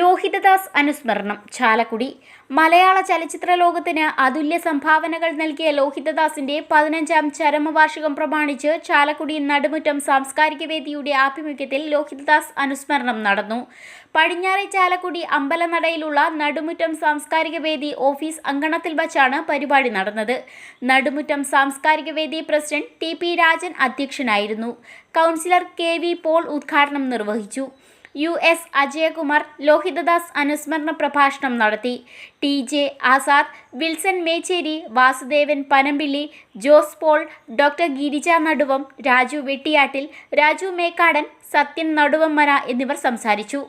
ലോഹിതദാസ് അനുസ്മരണം. ചാലക്കുടി. മലയാള ചലച്ചിത്ര ലോകത്തിന് അതുല്യ സംഭാവനകൾ നൽകിയ ലോഹിതദാസിന്റെ പതിനഞ്ചാം ചരമവാർഷികം പ്രമാണിച്ച് ചാലക്കുടി നടുമുറ്റം സാംസ്കാരിക വേദിയുടെ ആഭിമുഖ്യത്തിൽ ലോഹിതദാസ് അനുസ്മരണം നടന്നു. പടിഞ്ഞാറെ ചാലക്കുടി അമ്പലനടയിലുള്ള നടുമുറ്റം സാംസ്കാരിക വേദി ഓഫീസ് അങ്കണത്തിൽ വച്ചാണ് പരിപാടി നടന്നത്. നടുമുറ്റം സാംസ്കാരിക വേദി പ്രസിഡന്റ് ടി പി രാജൻ അധ്യക്ഷനായിരുന്നു. കൗൺസിലർ കെ വി പോൾ ഉദ്ഘാടനം നിർവഹിച്ചു. യു എസ് അജയകുമാർ ലോഹിതദാസ് അനുസ്മരണ പ്രഭാഷണം നടത്തി. T J Azad Wilson Mecheri Vasudevan Panampilly Jose Paul doctor Girija Naduvam Raju Vettiyattil Raju Mekkadan Sathyan Naduvammana എന്നിവർ സംസാരിച്ചു.